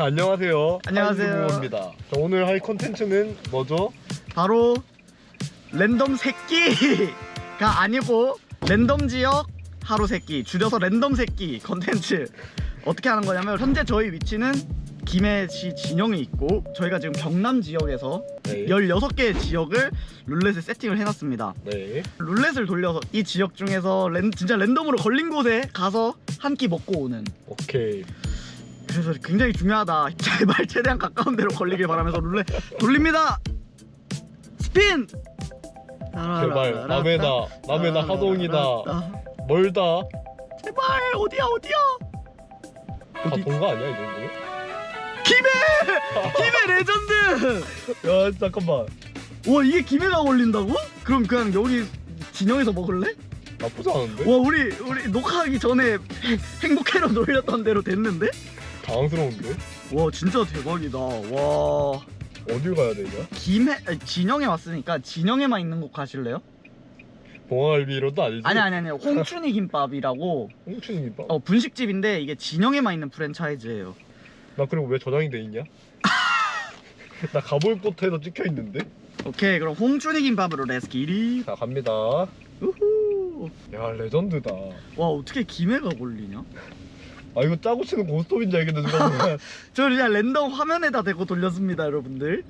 자, 안녕하세요. 안녕하세요. 입니다 오늘 할 컨텐츠는 뭐죠? 바로 랜덤 새끼가 아니고 랜덤 지역 하루 새끼 줄여서 랜덤 새끼 컨텐츠 어떻게 하는 거냐면 현재 저희 위치는 김해시 진영에 있고 저희가 지금 경남 지역에서 네. 16개의 지역을 룰렛에 세팅을 해놨습니다 네. 룰렛을 돌려서 이 지역 중에서 랜, 진짜 랜덤으로 걸린 곳에 가서 한 끼 먹고 오는 오케이. 그래서 굉장히 중요하다 제발 최대한 가까운 데로 걸리길 바라면서 룰렛 돌립니다 스핀 제발 남해다. 남해다 하동이다. 멀다. 제발 어디야 어디야 다 동가 아니야, 이 정도? 김해 김해 레전드 야, 잠깐만. 와 이게 김해가 걸린다고? 그럼 그냥 여기 진영에서 먹을래? 나쁘지 않은데? 와 우리 우리 녹화하기 전에 행- 행복해로 놀렸던 대로 됐는데? 당황스러운데? 와 진짜 대박이다 와 어딜 가야 되냐? 김해 아니, 진영에 왔으니까 진영에만 있는 곳 가실래요? 봉화갈비로도 아니지? 아니 아니 아니 홍춘이 김밥이라고 홍춘김밥? 어 분식집인데 이게 진영에만 있는 프랜차이즈예요 나 그리고 왜 저장이 돼 있냐? 나 가볼 곳에도 찍혀 있는데? 오케이 그럼 홍춘이 김밥으로 렛츠기리 자, 갑니다. 우후 야, 레전드다. 와 어떻게 김해가 걸리냐? 아, 이거 짜고 치는 고스톱인 줄 알겠네, 누가 보면. 저 그냥 랜덤 화면에다 대고 돌렸습니다 여러분들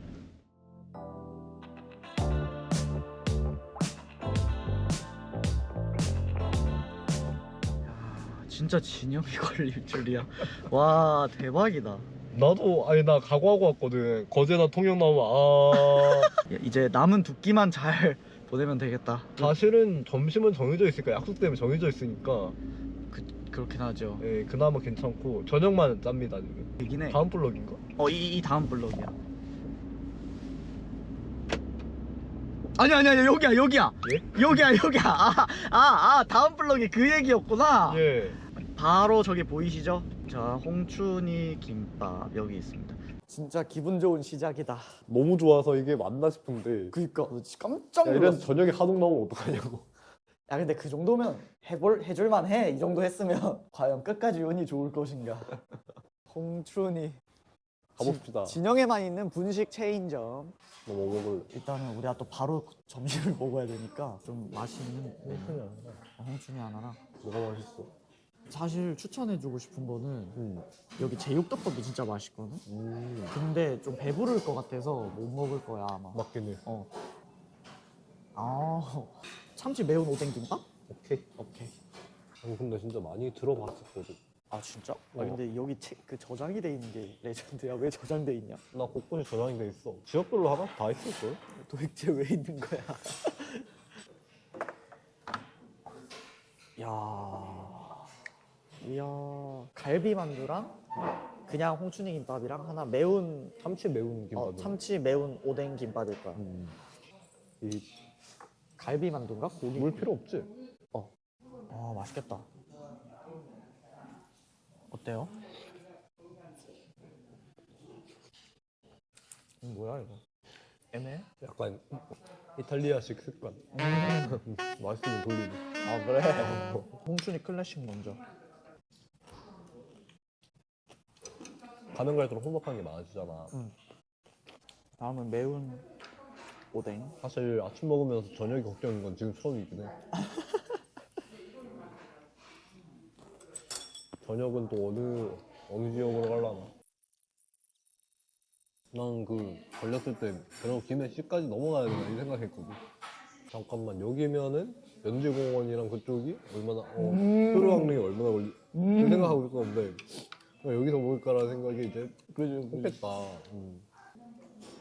야, 진짜 진영이 걸릴 줄이야 와 대박이다 나도, 아니, 나 각오하고 왔거든. 거제나 통영 나오면, 아. 야, 이제 남은 두 끼만 잘 보내면 되겠다 사실은 점심은 정해져 있으니까, 약속 때문에 정해져 있으니까, 그, 그렇긴 하죠 예, 그나마 괜찮고, 저녁만 짭니다, 지금. 이긴 해 다음 블럭인가? 어, 이, 이 다음 블럭이야. 아니 아니 아니 여기야 여기야. 예? 여기야 여기야. 아, 아, 아 다음 블럭이 그 얘기였구나. 예. 바로 저기 보이시죠? 자, 홍춘이 김밥 여기 있습니다. 진짜 기분 좋은 시작이다. 너무 좋아서 이게 맞나 싶은데 그니까 깜짝 야, 놀랐어. 저녁에 하동 나오면 어떡하냐고 야 근데 그 정도면 해볼 해줄만 해. 이 정도 했으면 과연 끝까지 운이 좋을 것인가. 홍춘이 가봅시다 진영에만 있는 분식 체인점. 뭐 먹을 일단은 우리가 또 바로 점심을 먹어야 되니까 좀 맛있는 홍춘이 아니라 어, 홍춘이 하나랑. 뭐가 맛있어 사실 추천해주고 싶은 거는 음. 여기 제육덮밥도 진짜 맛있거든. 음. 근데 좀 배부를 것 같아서 못 먹을 거야 아마. 해 어. 아 참치 매운 오뎅 김밥? 오케이 오케이. 아니 근데 진짜 많이 들어봤었거든 아 진짜? 아 어. 근데 여기 책, 그 저장이 돼 있는 게 레전드야. 왜 저장돼 있냐? 나 곳곳이 저장이 돼 있어 지역별로 하나 다 있을걸? 도대체 왜 있는 거야? 야, 이야 갈비 만두랑 그냥 홍춘이 김밥이랑 하나 매운 참치 매운 김밥 어, 참치 매운 오뎅 김밥일 거야. 음. 이 갈비 만두인가? 고기? 물 필요 없지? 아 맛있겠다. 어때요? 음, 뭐야 이거? 애매해? 약간 이탈리아식 습관 맛있으면 돌리지 아 그래? 홍춘이 클래식 먼저. 가면 갈수록 혼밥하는 게 많아지잖아 다음은 매운 오뎅. 사실 아침 먹으면서 저녁이 걱정인 건 지금 처음이긴 해. 저녁은 또 어느 어느 지역으로 갈라나? 난 그 걸렸을 때 그럼 김해 시까지 넘어가야 되나 이 생각했거든. 잠깐만 여기면은 연지공원이랑 그쪽이 얼마나 어 효로항릉이 얼마나 걸리 그 생각하고 있었는데 그냥 여기서 먹을까라는 생각이 이제 그래도 좋겠다. 음.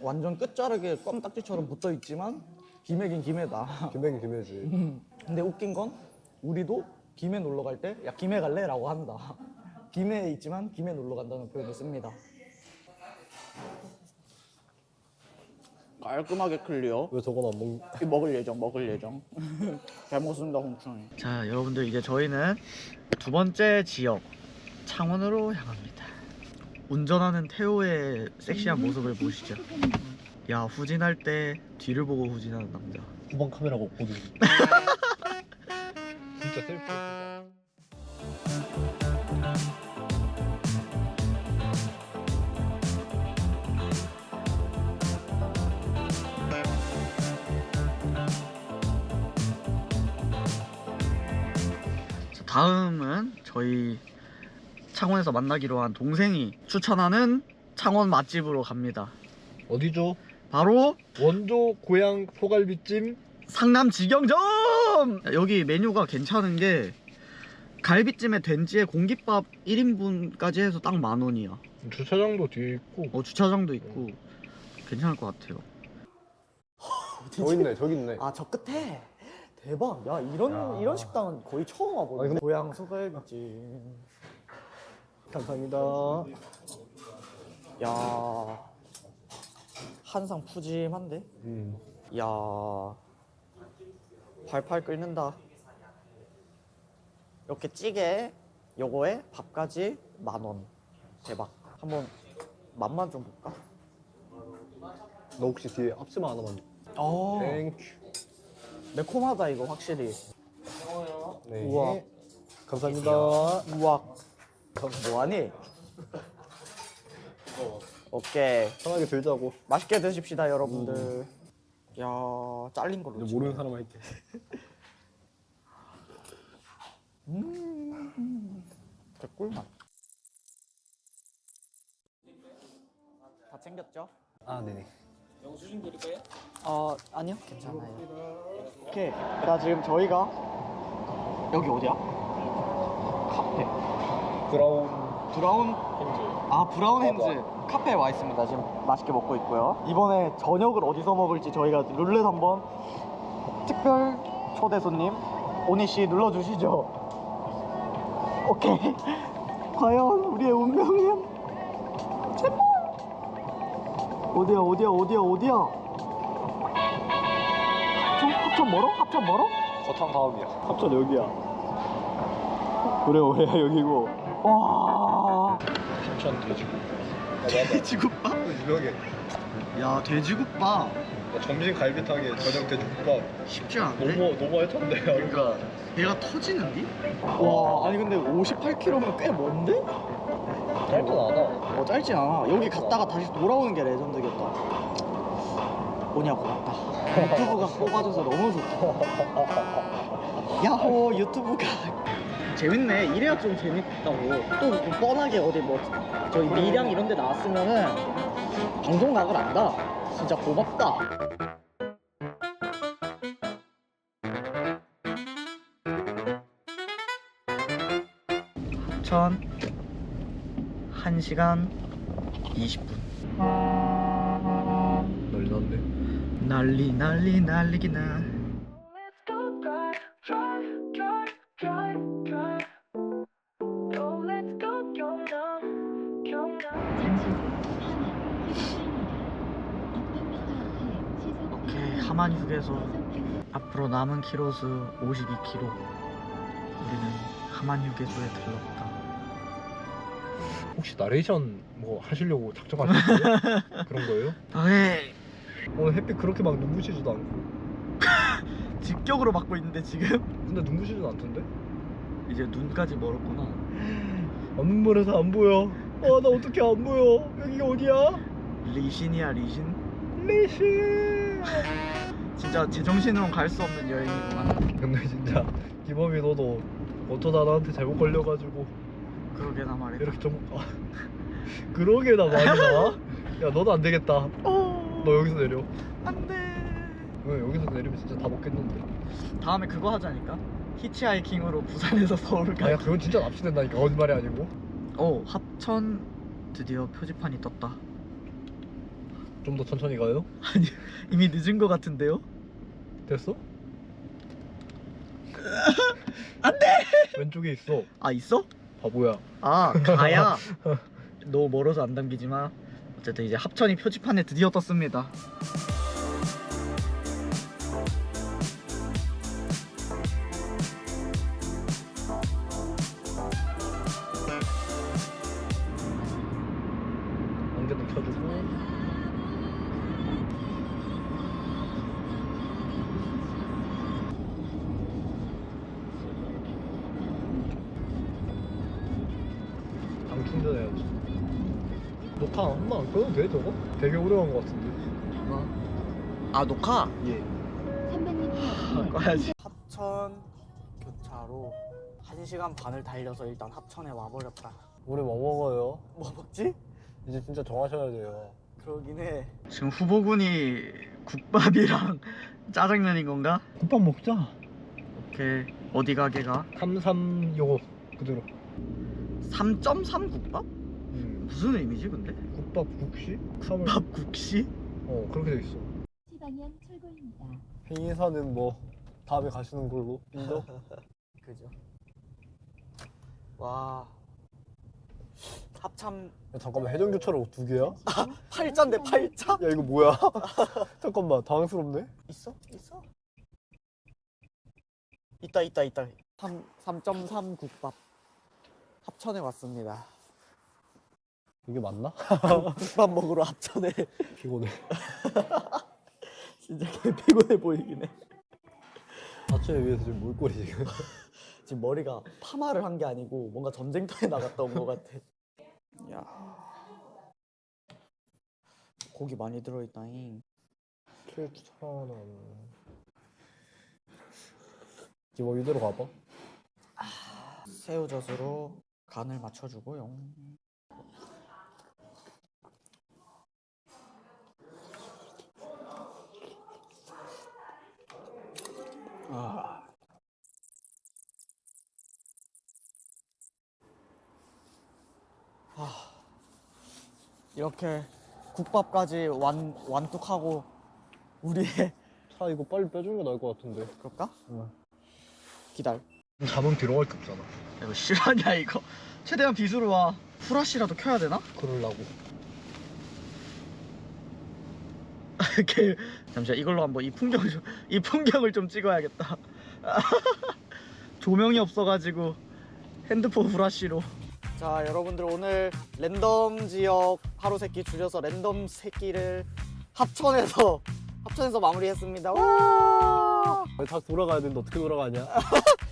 완전 끝자락에 껌딱지처럼 붙어 있지만 김해긴 김해다. 김해는 김해지 근데 웃긴 건 우리도 김해 놀러 갈 때 야 김해 갈래라고 한다. 김해에 있지만 김해 놀러 간다는 표현을 씁니다. 깔끔하게 클리어. 왜 저건 안 먹... 먹을 예정, 먹을 예정. 잘 먹습니다, 홍춘이. 자, 여러분들 이제 저희는 두 번째 지역 창원으로 향합니다. 운전하는 태호의 섹시한 모습을 보시죠. 야 후진할 때 뒤를 보고 후진하는 남자. 후방 카메라 못 보는 진짜 셀프 다음은 저희 창원에서 만나기로 한 동생이 추천하는 창원 맛집으로 갑니다. 어디죠? 바로 원조 고향 소갈비찜 상남 직영점! 여기 메뉴가 괜찮은 게 갈비찜에 된지에 공깃밥 1인분까지 해서 딱 만 원이야. 주차장도 뒤에 있고 어, 주차장도 있고 괜찮을 것 같아요. 저기 있네 저기 있네 아 저 끝에 대박 야 이런 야. 이런 식당은 거의 처음 와보네 근데- 고향 소갈비찜 감사합니다. 야 한상 푸짐한데? 음. 야 팔팔 끓는다. 이렇게 찌개 요거에 밥까지 만 원. 대박. 한번 맛만 좀 볼까? 너 혹시 뒤에 앞치마 하나만 어. 땡큐 매콤하다 이거 확실히. 네. 우와. 감사합니다. 우와 뭐하니? 오케이. 편하게 들자고. 맛있게 드십시다 여러분들. 야 잘린 걸로 이제 모르는 사람 할게. 음. 개꿀맛. 다 챙겼죠? 아 네네. 영수증 드릴까요? 어 아니요. 괜찮아요. 오케이. 자 지금 저희가 여기 어디야? 카페 브라운 브라운 핸즈 아 브라운 핸즈 카페에 와 있습니다. 지금 맛있게 먹고 있고요. 이번에 저녁을 어디서 먹을지 저희가 룰렛 한번 특별 초대 손님 오니 씨 눌러 주시죠. 오케이. 과연 우리의 운명은 제발 어디야 어디야 어디야 어디야? 합천 합천 멀어? 합천 멀어? 서탕 다음이야 합천 여기야. 그래 그래 여기고. 와. 삼천 돼지고 돼지국밥? 유명해 야 돼지국밥 점심 갈비탕에 저녁 돼지국밥 쉽지 않은데? 너무 너무 알찬데 그러니까 배가 터지는디? 와 아니 근데 58km면 꽤 먼데? 짧진 않아 어 짧지 않아 여기 갔다가 다시 돌아오는 게 레전드겠다 오냐 고맙다 유튜브가 뽑아줘서 너무 좋다 야호 유튜브가 재밌네. 이래야 좀 재밌다고. 또 뭐 뻔하게 어디 뭐 저희 미량 이런 데 나왔으면은 방송각을 안다. 진짜 고맙다. 천 1시간 20분. 널리 났네. 난리 난리 난리기나 하만 휴게소. 앞으로 남은 키로수 52km 우리는 하만 휴게소에 들렀다. 혹시 나레이션 뭐 하시려고 작정하셨어요? 그런 거예요? 오케이 오늘 햇빛 그렇게 막 눈부시지도 않고. 직격으로 받고 있는데 지금? 근데 눈부시지도 않던데? 이제 눈까지 멀었구나. 안 멀어서 안 보여. 아나 어떻게 안 보여? 여기가 어디야? 리신이야 리신 레이시 진짜 제정신으로는 갈수 없는 여행이구만. 근데 진짜 기범이 너도 어쩌다 나한테 잘못 걸려가지고 그러게나 말이다. 이렇게 좀 아, 그러게나 말이다. 야 너도 안 되겠다. 어... 너 여기서 내려. 안돼. 왜 여기서 내리면 진짜 다 먹겠는데? 다음에 그거 하자니까. 히치하이킹으로 부산에서 서울 아야 가 그건 진짜 납치된다니까. 거짓말이 아니고. 어 합천 드디어 표지판이 떴다 좀 더 천천히 가요? 아니 이미 늦은 것 같은데요? 됐어? 안돼 왼쪽에 있어 아 있어? 바보야 아 가야 너무 멀어서 안 담기지만 어쨌든 이제 합천이 표지판에 드디어 떴습니다 전해야지 녹화 한번 안 꺼도 돼 저거? 되게 오래 간것 같은데 아 녹화? 예 300m 앞에 꺼야지 합천 교차로 한 시간 반을 달려서 일단 합천에 와버렸다. 우리 뭐 먹어요? 뭐 먹지? 이제 진짜 정하셔야 돼요. 그러긴 해. 지금 후보군이 국밥이랑 짜장면인 건가? 국밥 먹자 오케이 어디 가게가? 33 요거 그대로 3.3 국밥? 음. 무슨 의미지 근데? 국밥 국시? 3을 밥 국시? 어 그렇게 돼 있어 시방향 출구입니다. 행의사는 뭐 다음에 가시는 걸로 인정? 그죠. 와. 합참 야, 잠깐만 해전 교차로 두 개야? 팔자인데 팔자? 야 이거 뭐야? 잠깐만 당황스럽네. 있어? 있어? 있다 있다 있다. 3 3.3 국밥. 합천에 왔습니다. 이게 맞나? 국밥 먹으러 합천에 피곤해. 진짜 개 피곤해 보이긴 해. 아침에 위해서 지금 물꼬리 지금. 지금 머리가 파마를 한 게 아니고 뭔가 전쟁터에 나갔다 온 것 같아. 야. 고기 많이 들어있다잉. 7,000원. 이거 이대로 가봐. 새우젓으로 간을 맞춰주고요. 아. 아. 이렇게 국밥까지 완 완뚝하고 우리의 차 이거 빨리 빼주는 게 나을 것 같은데. 그럴까? 응. 기다려. 자동 들어갈 게 없잖아 야, 이거 실화냐 이거? 최대한 비수로 와 후라시라도 켜야 되나? 그러려고. 이렇게 잠시만 이걸로 한번 이 풍경 좀, 이 풍경을 좀 찍어야겠다. 조명이 없어가지고 핸드폰 후라시로. 자 여러분들 오늘 랜덤 지역 하루 세끼 줄여서 랜덤 세끼를 합천에서 합천에서 마무리했습니다. 다시 돌아가야 되는데 어떻게 돌아가냐?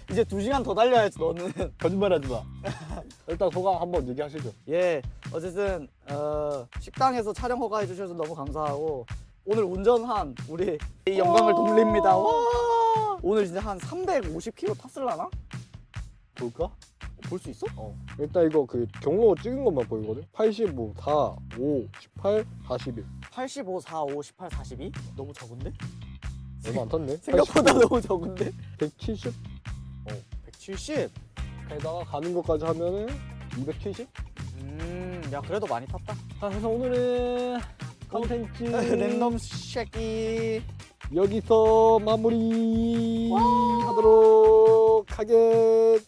이제 두 시간 더 달려야지 너는. 거짓말하지 마. 일단 소감 한번 얘기하시죠. 예 어쨌든 어, 식당에서 촬영 허가해 주셔서 너무 감사하고 오늘 운전한 우리 이 영광을 돌립니다. 와! 오늘 진짜 한 350km 탔을라나? 볼까? 볼 수 있어? 어. 일단 이거 그 경로 찍은 것만 보이거든. 85, 4, 5, 18, 41. 85, 4, 5, 18, 42? 너무 적은데? 얼마 안 탔네. 생각보다 85, 너무 적은데? 170. 170? 게다가 가는 것까지 하면은 270. 음, 야 그래도 많이 탔다. 자, 그래서 오늘은 컨텐츠 랜덤 쉐기 여기서 마무리 하도록 하겠습니다.